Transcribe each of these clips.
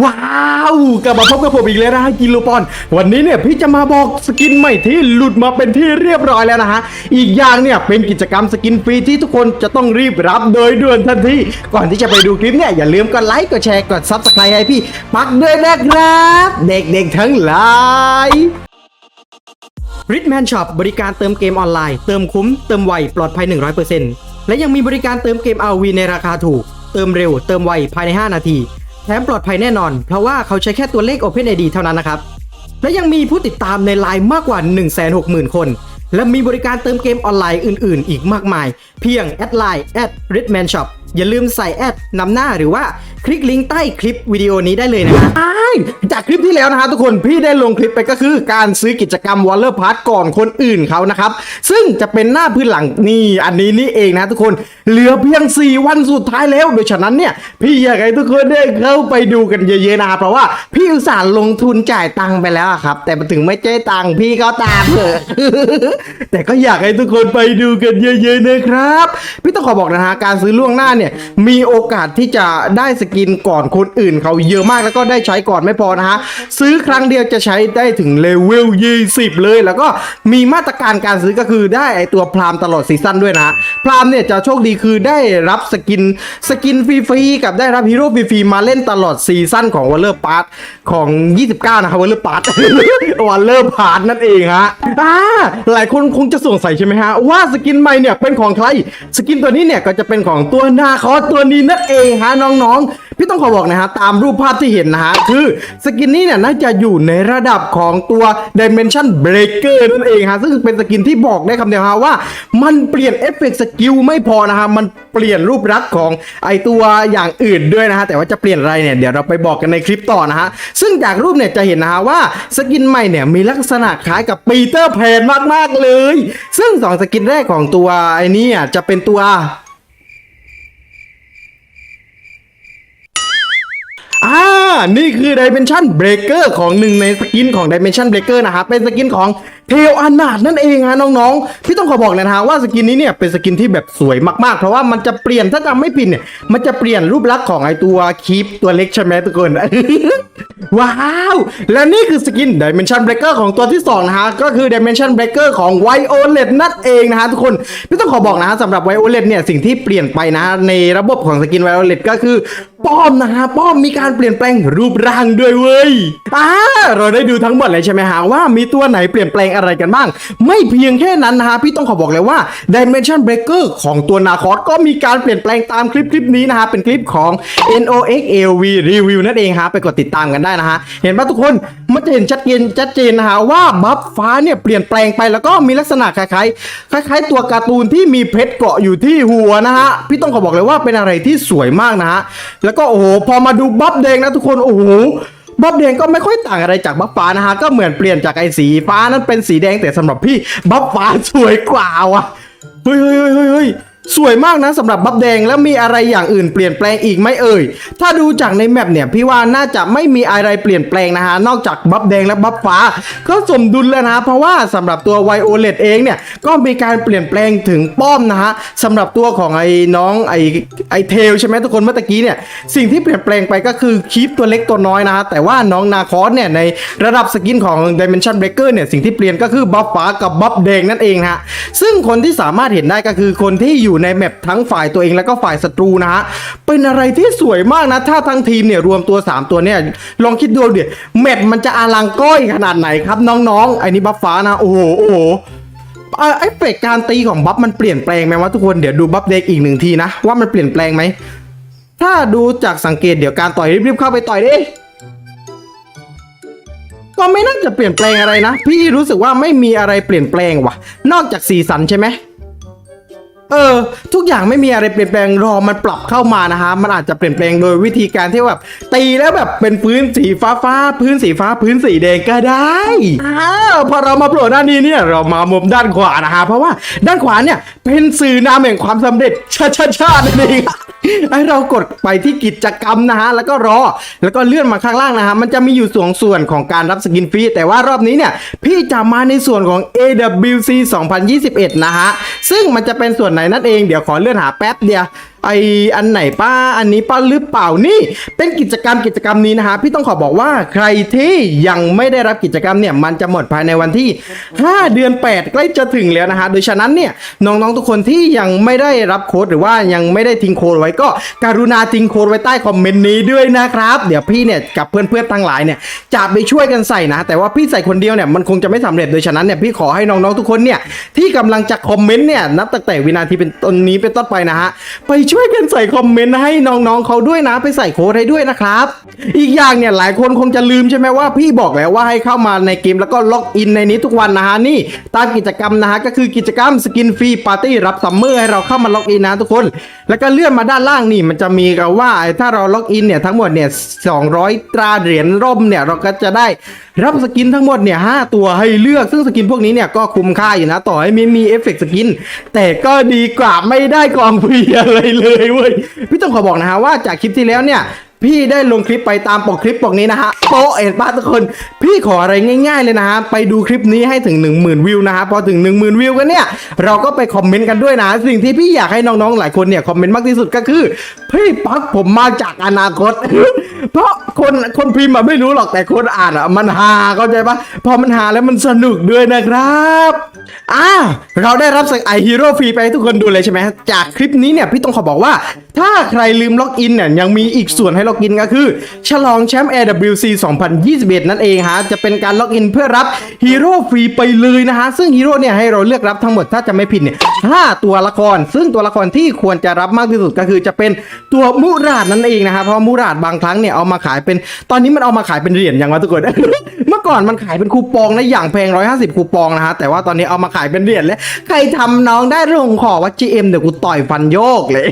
ว้าวกลับมาพบกับผมอีกแล้วนะฮะกิโลปอน วันนี้เนี่ยพี่จะมาบอกสกินใหม่ที่หลุดมาเป็นที่เรียบร้อยแล้วนะฮะอีกอย่างเนี่ยเป็นกิจกรรมสกินฟรีที่ทุกคนจะต้องรีบรับโดยด่วนทันทีก่อนที่จะไปดูคลิปเนี่ยอย่าลืมกดไลค์กดแชร์กดซับสไครต์ให้พี่ปักด้วยนะครับ เด็กๆทั้งหลาย r i c h m a n Shop บริการเติมเกมออนไลน์เติมคุ้มเติมไวปลอดภัย 100%และยังมีบริการเติมเกม RV ในราคาถูก เติมเร็วเติมไวภายใน 5 นาที แถมปลอดภัยแน่นอน เพราะว่าเขาใช้แค่ตัวเลข OpenID เท่านั้นนะครับ และยังมีผู้ติดตามในไลน์มากกว่า 160,000 คน และมีบริการเติมเกมออนไลน์อื่น ๆ อีกมากมาย เพียงแอดไลน์ at ridman shop อย่าลืมใส่แอดนำหน้าหรือว่าคลิกลิงก์ใต้คลิปวิดีโอนี้ได้เลยนะฮะจากคลิปที่แล้วนะฮะทุกคนพี่ได้ลงคลิปไปก็คือการซื้อกิจกรรม Waller Pass ก่อนคนอื่นเขานะครับ ซึ่งจะเป็นหน้าพื้นหลังนี่อันนี้นี่เองนะทุกคนเหลือเพียง 4 วันสุดท้ายแล้ว โดยฉะนั้นเนี่ยพี่อยากให้ทุกคนได้เข้าไปดูกันเยอะๆนะครับเพราะว่าพี่อุตส่าห์ลงทุนจ่ายตังค์ไปแล้วครับ แต่มาถึงไม่เจ๊ตังค์พี่ก็ตามเถอะแต่ก็อยากให้ทุกคนไปดูกันเยอะๆนะครับ พี่ต้องขอบอกนะฮะการซื้อล่วงหน้าเนี่ยมีโอกาสที่จะได้สกินก่อนคนอื่นเขาเยอะมากแล้วก็ได้ใช้ก่อนไม่พอนะฮะซื้อครั้งเดียวจะใช้ได้ถึงเลเวล20 เลย แล้วก็มีมาตรการการซื้อก็คือได้ไอตัวพรามตลอดซีซั่นด้วยนะพรามเนี่ยจะโชคดีคือได้รับสกินสกินฟรีๆกับได้รับฮีโร่ฟรีๆมาเล่นตลอดซีซั่นของวอลเลอร์พาร์ของ 29 นะครับวอลเลอร์พาร์วอลเลอร์พาร์นั่นเองฮะ อ่าหลายคนคงจะสงสัยใช่ไหมฮะ ว่าสกินใหม่เนี่ยเป็นของใคร สกินตัวนี้เนี่ยก็จะเป็นของตัวนาคอตัวนี้นั่นเองฮะน้องๆพี่ต้องขอบอกนะฮะตามรูปภาพที่เห็นนะฮะคือสกินนี้เนี่ยน่าจะอยู่ในระดับของตัว Dimension Breaker นั่นเองฮะซึ่งเป็นสกินที่บอกได้คำเดียวฮะว่า มันเปลี่ยนเอฟเฟกต์สกิลไม่พอนะฮะมันเปลี่ยนรูปลักษณ์ของไอตัวอย่างอื่นด้วยนะฮะแต่ว่าจะเปลี่ยนอะไรเนี่ยเดี๋ยวเราไปบอกกันในคลิปต่อนะฮะซึ่งจากรูปเนี่ยจะเห็นนะฮะว่าสกินใหม่เนี่ยมีลักษณะคล้ายกับปีเตอร์แพนมากๆเลย ซึ่งสองสกินแรกของตัวไอ้นี่จะเป็นตัว อ่า นี่คือ Dimension Breaker ของหนึ่งในสกินของ Dimension Breaker นะครับ เป็นสกินของเทลอนาดนั่นเองฮะน้องๆ พี่ต้องขอบอกเลยนะฮะว่าสกินนี้เนี่ยเป็นสกินที่แบบสวยมากๆ เพราะว่ามันจะเปลี่ยนถ้าจำไม่ผิดเนี่ย มันจะเปลี่ยนรูปลักษณ์ของไอตัวคีปตัวเล็กใช่ไหมทุกคน ว้าว และนี่คือสกิน Dimension Breaker ของตัวที่2นะฮะ ก็คือ Dimension Breaker ของ Violet นั่นเองนะฮะทุกคน พี่ต้องขอบอกนะฮะสำหรับ Violet เนี่ยสิ่งที่เปลี่ยนไปนะฮะในระบบของสกิน Violet ก็คือป้อมนะฮะป้อมมีการเปลี่ยนแปลงรูปร่างด้วยเว้ยอ่าเราได้ดูทั้งหมดเลยใช่ไหมฮะว่ามีตัวไหนเปลี่ยนแปลงอะไรกันบ้าง ไม่เพียงแค่นั้นนะฮะพี่ต้องขอบอกเลยว่า Dimension Breaker ของตัวนาคอสก็มีการเปลี่ยนแปลงตามคลิปคลิปนี้นะฮะเป็นคลิปของ NOXLV Review นั่นเองฮะไปกดติดตามกันได้นะฮะเห็นป่ะทุกคนมันจะเห็นชัดเจนชัดเจนนะฮะว่าบัฟฟ้าเนี่ยเปลี่ยนแปลงไปแล้วก็มีลักษณะคล้ายๆคล้าย ๆ ตัวการ์ตูนที่มีเพชรเกาะอยู่ที่หัวนะฮะพี่ต้องขอบอกเลยว่าเป็นอะไรที่สวยมากนะฮะแล้วก็โอ้โหพอมาดูบัฟแดงนะทุกคนโอ้โหบัฟแดงก็ไม่ค่อยต่างอะไรจากบัฟฟ้านะฮะก็เหมือนเปลี่ยนจากไอ้สีฟ้านั้นเป็นสีแดงแต่สำหรับพี่บัฟฟ้าสวยกว่าว่ะเฮ้ยเฮ้ยเฮ้ยเฮ้ย สวยมากนะสำหรับบัฟแดงแล้วมีอะไรอย่างอื่นเปลี่ยนแปลงอีกไหมเอ่ย ถ้าดูจากในแมปเนี่ยพี่ว่าน่าจะไม่มีอะไรเปลี่ยนแปลงนะฮะนอกจากบัฟแดงและบัฟฟ้า ก็สมดุลแล้วนะเพราะว่าสำหรับตัวไวโอเลตเองเนี่ยก็มีการเปลี่ยนแปลงถึงป้อมนะฮะสำหรับตัวของไอ้น้องไอ้ไอ้เทลใช่ไหมทุกคนเมื่อกี้เนี่ยสิ่งที่เปลี่ยนแปลงไปก็คือคีปตัวเล็กตัวน้อยนะฮะแต่ว่าน้องนาคอสเนี่ยในระดับสกินของ Dimension Breaker เนี่ยสิ่งที่เปลี่ยนก็คือบัฟฟ้ากับบัฟแดงนั่นเองฮะซึ่งคนที่สามารถเห็นได้ก็คือคนที่อยูู่่ในแมปทั้งฝ่ายตัวเองแล้วก็ฝ่ายศัตรูนะฮะเป็นอะไรที่สวยมากนะ ถ้าทั้งทีมเนี่ยรวมตัว 3 ตัวเนี่ยลองคิดดูเดี๋ยวแมปมันจะอลังก้อยขนาดไหนครับน้องๆไอ้นี่บัฟฟ้านะโอ้โหโอ้โหเอ่อเอฟเฟกการตีของบัฟมันเปลี่ยนแปลงไหมวะทุกคนเดี๋ยวดูบัฟเด็กอีกหนึ่งทีนะ ว่ามันเปลี่ยนแปลงไหมถ้าดูจากสังเกตเดี๋ยวการต่อยรีบๆเข้าไปต่อยดิก็ไม่น่าจะเปลี่ยนแปลงอะไรนะ พี่รู้สึกว่าไม่มีอะไรเปลี่ยนแปลงว่ะ นอกจากสีสันใช่ไหม เออ ทุกอย่างไม่มีอะไรเปลี่ยนแปลงรอมันปรับเข้ามานะฮะมันอาจจะเปลี่ยนแปลงโดยวิธีการที่แบบตีแล้วแบบเป็นพื้นสีฟ้าฟ้าๆพื้นสีฟ้าพื้นสีแดงก็ได้อ้าวพอเรามาโผล่ด้านนี้เนี่ยเรามามุมด้านขวานะฮะเพราะว่าด้านขวาเนี่ยเป็นสื่อนามแห่งความสำเร็จชาชาชานั่นเองให้เรากดไปที่กิจกรรมนะฮะแล้วก็รอแล้วก็เลื่อนมาข้างล่างนะฮะมันจะมีอยู่สองส่วนของการรับสกินฟรีแต่ว่ารอบนี้เนี่ยพี่จะมาในส่วนของ AWC 2021 นะฮะซึ่งมันจะเป็นส่วนไหนนั่นเองเดี๋ยวขอเลื่อนหาแป๊บเดียว ไออันไหนป้าอันนี้ป้าหรือเปล่านี่ เป็นกิจกรรมกิจกรรมนี้นะฮะพี่ต้องขอบอกว่าใครที่ยังไม่ได้รับกิจกรรมเนี่ยมันจะหมดภายในวันที่ 5 เดือน 8 ใกล้จะถึงแล้วนะฮะโดยฉะนั้นเนี่ยน้องๆทุกคนที่ยังไม่ได้รับโค้ดหรือว่ายังไม่ได้ทิ้งโค้ดไว้ก็กรุณาทิ้งโค้ดไว้ใต้คอมเมนต์นี้ด้วยนะครับ เดี๋ยวพี่เนี่ยกับเพื่อนๆทั้งหลายเนี่ยจะไปช่วยกันใส่นะ แต่ว่าพี่ใส่คนเดียวเนี่ยมันคงจะไม่สำเร็จโดยฉะนั้นเนี่ยพี่ขอให้น้องๆทุกคนเนี่ยที่กำลังจะคอมเมนต์เนี่ยนับตั้งแต่วินาทีเป็นต้นนี้เป็นต้นไปนะฮะไปช่วยกันใส่คอมเมนต์ให้น้องๆเขาด้วยนะไปใส่โค้ดให้ด้วยนะครับ อีกอย่างเนี่ยหลายคนคงจะลืมใช่ไหมว่าพี่บอกแล้วว่าให้เข้ามาในเกมแล้วก็ล็อกอินในนี้ทุกวันนะฮะนี่ตามกิจกรรมนะฮะก็คือกิจกรรมสกินฟรีปาร์ตี้รับซัมเมอร์ให้เราเข้ามาล็อกอินนะทุกคน แล้วก็เลื่อนมาด้านล่างนี่มันจะมีกับว่าถ้าเราล็อกอินเนี่ยทั้งหมดเนี่ย200 ตราเหรียญร่มเนี่ยเราก็จะได้รับสกินทั้งหมดเนี่ยหตัวให้เลือกซึ่งสกินพวกนี้เนี่ยก็คุ้มค่าอยู่นะต่อให้ไม่มีเอฟเฟกสกิน แต่ก็ดีกว่าไม่ได้กองฟรีอะไรเลยเว้ยพี่ต้องขอบอกนะฮะว่าจากคลิปที่แล้วเนี่ย พี่ได้ลงคลิปไปตามปกคลิปปกนี้นะฮะโป๊ะเอ็ดป้าทุกคน พี่ขออะไรง่าย ๆเลยนะฮะไปดูคลิปนี้ให้ถึง 1 0,000 วิวนะฮะพอถึง 1 0,000 วิวกันเนี่ยเราก็ไปคอมเมนต์กันด้วยนะ สิ่งที่พี่อยากให้น้องๆหลายคนเนี่ยคอมเมนต์มากที่สุดก็คือพี่ปักผมมาจากอนาคต เพราะคนคนพิมพ์อะไม่รู้หรอกแต่คนอ่านอะมันฮาเข้าใจปะพอมันฮาแล้วมันสนุกด้วยนะครับ อ่าเราได้รับสักไอฮีโร่ฟรีไปให้ทุกคนดูเลยใช่ไหมจากคลิปนี้เนี่ยพี่ต้องขอบอกว่า ถ้าใครลืมล็อกอินเนี่ยยังมีอีกส่วนให้ล็อกอินก็คือ ฉลองแชมป์ AWC 2021 นั่นเองฮะจะเป็นการล็อกอินเพื่อรับ ฮีโร่ฟรีไปเลยนะฮะ ซึ่งฮีโร่เนี่ยให้เราเลือกรับทั้งหมดถ้าจะไม่ผิดเนี่ย5ตัวละคร ซึ่งตัวละครที่ควรจะรับมากที่สุดก็คือจะเป็นตัวมูราดนั่นเองนะฮะเพราะมูราดบางครั้งเนี่ยเอามาขายเป็น ตอนนี้มันเอามาขายเป็นเหรียญอย่างวะทุกคนเมื่อก่อนมันขายเป็นคูปองนะอย่างแพง 150 คูปองนะฮะแต่ว่าตอนนี้เอามาขายเป็นเหรียญแล้วใครทำน้องได้ลงขอว่า GM เดี๋ยวกูต่อยฟันโยกเลย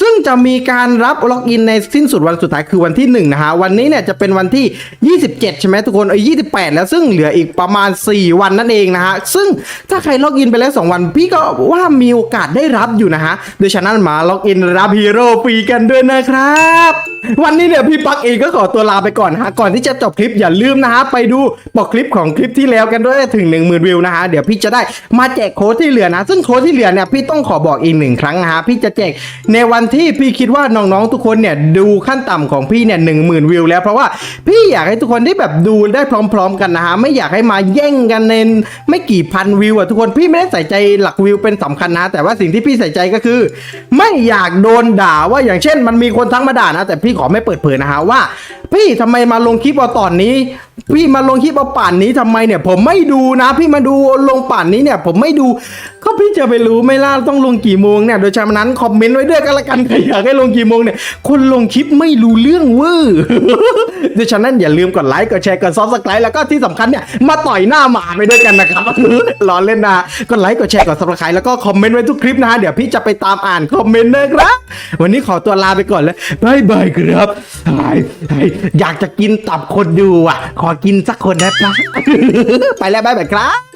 ซึ่งจะมีการรับล็อกอินในสิ้นสุดวันสุดท้ายคือวันที่ 1 นะฮะ วันนี้เนี่ยจะเป็นวันที่ 27 ใช่ไหมทุกคนเอ้ย28 แล้วซึ่งเหลืออีกประมาณ 4 วันนั่นเองนะฮะ ซึ่งถ้าใครล็อกอินไปแล้ว 2 วัน พี่ก็ว่ามีโอกาสได้รับอยู่นะฮะโดยฉะนั้นมาล็อกอินรับฮีโร่ฟรีกันด้วยนะครับ วันนี้เนี่ยพี่ปักเองก็ขอตัวลาไปก่อนฮะก่อนที่จะจบคลิปอย่าลืมนะฮะไปดูปกคลิปของคลิปที่แล้วกันด้วยถึง 1 0,000วิวนะฮะเดี๋ยวพี่จะได้มาแจกโค้ดที่เหลือนะ ซึ่งโค้ดที่เหลือเนี่ยพี่ต้องขอบอกอีกหนึ่งครั้งนะฮะพี่จะแจกในวันที่พี่คิดว่าน้องๆทุกคนเนี่ยดูขั้นต่ำของพี่เนี่ยหนึ่งหมื่นวิวแล้วเพราะว่าพี่อยากให้ทุกคนได้แบบดูได้พร้อม ๆ กันนะฮะไม่อยากให้มาแย่งกันในไม่กี่พันวิวอะทุกคนพี่ไม่ได้ใส่ใจหลักวิวเป็นสำคัญนะ แต่ว่าสิ่งที่พี่ใส่ใจก็คือ ไม่อยากโดนด่าว่าอย่างเช่น มันมีคนทั้งมาด่านะแต่พี่ขอไม่เปิดเผยนะฮะว่าพี่ทำไมมาลงคลิปเอาตอนนี้พี่มาลงคลิปเอาป่านนี้ทำไมเนี่ย ผมไม่ดูนะ พี่มาดูลงป่านนี้เนี่ย ผมไม่ดูก็พี่จะไปรู้ไหม่ล่ะต้องลงกี่โมงเนี่ยโดยฉะนั้นคอมเมนต์ไว้ด้วยกันละกันใครอยากให้ลงกี่โมงเนี่ยคนลงคลิปไม่รู้เรื่องเว้อโดยฉะนั้นอย่าลืมกดไลค์กดแชร์กดซับสไครต์แล้วก็ที่สำคัญเนี่ยมาต่อยหน้าหมาไปด้วยกันนะครับล้อเล่นนะกดไลค์กดแชร์กดซับสไครต์แล้วก็คอมเมนต์ไว้ทุกคลิปนะฮะเดี๋ยวพี่จะไปตามอ่านคอมเมนต์นะครับวันนี้ขอตัวลาไปก่อนแล้วบายบายครับไอ้ไอ้อยากจะกินตับคนดูอะขอกินสักคนได้ปะไปแล้วบายบายครับ